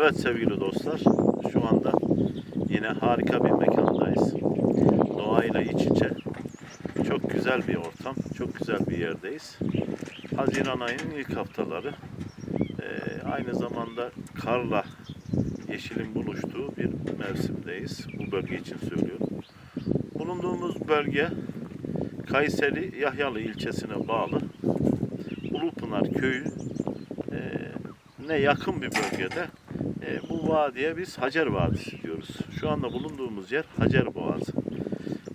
Evet sevgili dostlar, şu anda yine harika bir mekandayız. Doğayla iç içe. Çok güzel bir ortam, çok güzel bir yerdeyiz. Haziran ayının ilk haftaları. Ee, aynı zamanda karla yeşilin buluştuğu bir mevsimdeyiz. Bu bölge için söylüyorum. Bulunduğumuz bölge Kayseri Yahyalı ilçesine bağlı Ulupınar köyü e, ne yakın bir bölgede e, bu vadiye biz Hacer Vadisi diyoruz. Şu anda bulunduğumuz yer Hacer Boğazı.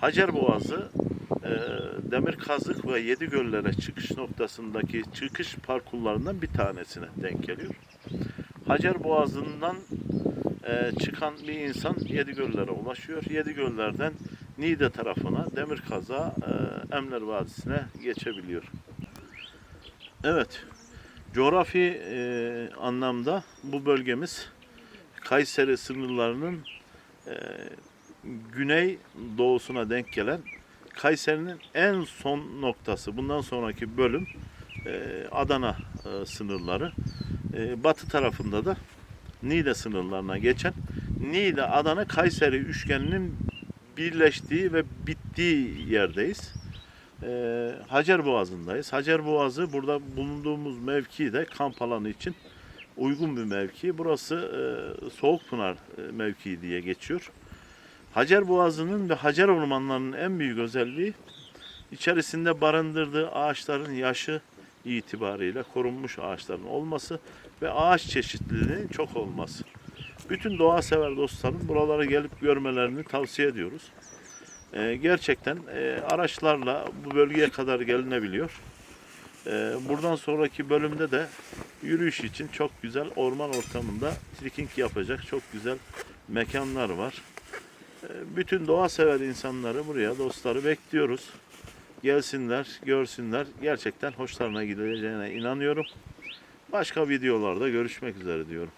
Hacer Boğazı e, demir kazık ve yedi göllere çıkış noktasındaki çıkış parkurlarından bir tanesine denk geliyor. Hacer Boğazı'ndan e, çıkan bir insan yedi göllere ulaşıyor. Yedi göllerden Niğde tarafına demir kaza e, Emler Vadisi'ne geçebiliyor. Evet, Coğrafi e, anlamda bu bölgemiz Kayseri sınırlarının e, güney doğusuna denk gelen Kayseri'nin en son noktası. Bundan sonraki bölüm e, Adana e, sınırları. E, batı tarafında da Niğde sınırlarına geçen Niğde, Adana, Kayseri üçgeninin birleştiği ve bittiği yerdeyiz. Ee, Hacer Boğazı'ndayız. Hacer Boğazı burada bulunduğumuz mevki de kamp alanı için uygun bir mevki. Burası e, Soğukpınar e, mevkii diye geçiyor. Hacer Boğazı'nın ve Hacer ormanlarının en büyük özelliği içerisinde barındırdığı ağaçların yaşı itibariyle korunmuş ağaçların olması ve ağaç çeşitliliğinin çok olması. Bütün doğa sever dostlarım buralara gelip görmelerini tavsiye ediyoruz. Ee, gerçekten e, araçlarla bu bölgeye kadar gelinebiliyor. Ee, buradan sonraki bölümde de yürüyüş için çok güzel orman ortamında trekking yapacak çok güzel mekanlar var. Ee, bütün doğa sever insanları buraya dostları bekliyoruz. Gelsinler, görsünler. Gerçekten hoşlarına gideceğine inanıyorum. Başka videolarda görüşmek üzere diyorum.